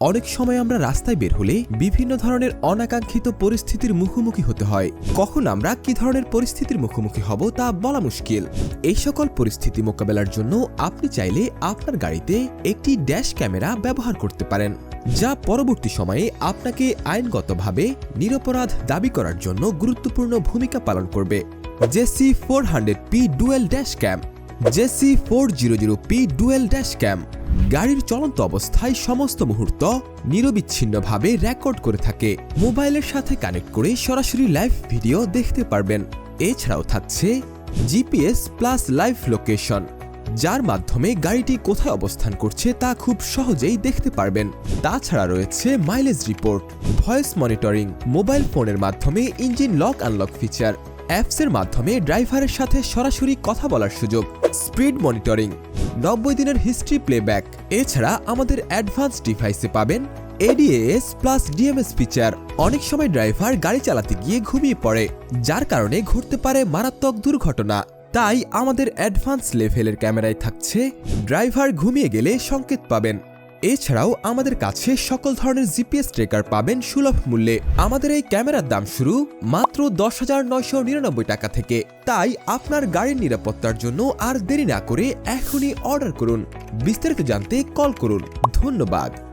অনেক সময় আমরা রাস্তায় বের হলে বিভিন্ন ধরনের অনাকাঙ্ক্ষিত পরিস্থিতির মুখোমুখি হতে হয়। কখন আমরা কি ধরনের পরিস্থিতির মুখোমুখি হব তা বলা মুশকিল। এই সকল পরিস্থিতি মোকাবেলার জন্য আপনি চাইলে আপনার গাড়িতে একটি ড্যাশ ক্যামেরা ব্যবহার করতে পারেন, যা পরবর্তী সময়ে আপনাকে আইনগতভাবে নিরপরাধ দাবি করার জন্য গুরুত্বপূর্ণ ভূমিকা পালন করবে। JC four hundred P dual dash cam, JC four zero zero P dual dash cam. গাড়ির চলন্ত অবস্থায় সমস্ত মুহূর্ত নিরবিচ্ছিন্নভাবে রেকর্ড করে থাকে। মোবাইলের সাথে কানেক্ট করে সরাসরি লাইভ ভিডিও দেখতে পারবেন। এছাড়াও থাকছে জিপিএস প্লাস লাইভ লোকেশন। যার মাধ্যমে গাড়িটি কোথায় অবস্থান করছে তা খুব সহজেই দেখতে পারবেন। তাছাড়া রয়েছে mileage report voice monitoring mobile ফোনের মাধ্যমে ইঞ্জিন লক আনলক ফিচার অ্যাপসের মাধ্যমে ড্রাইভারের সাথে সরাসরি কথা বলার সুযোগ, স্পিড মনিটরিং, নব্বই দিনের হিস্ট্রি প্লেব্যাক। এছাড়া আমাদের অ্যাডভান্স ডিভাইসে পাবেন এডিএস প্লাস ডিএমএস ফিচার অনেক সময় ড্রাইভার গাড়ি চালাতে গিয়ে ঘুমিয়ে পড়ে, যার কারণে ঘটতে পারে মারাত্মক দুর্ঘটনা। তাই আমাদের অ্যাডভান্স লেভেলের ক্যামেরায় থাকছে, ড্রাইভার ঘুমিয়ে গেলে সংকেত পাবেন। এছাড়াও আমাদের কাছে সকল ধরনের জিপিএস ট্রেকার পাবেন সুলভ মূল্যে। আমাদের এই ক্যামেরার দাম শুরু মাত্র দশ হাজার নয়শো নিরানব্বই টাকা থেকে। তাই আপনার গাড়ির নিরাপত্তার জন্য আর দেরি না করে এখনই অর্ডার করুন। বিস্তারিত জানতে কল করুন। ধন্যবাদ।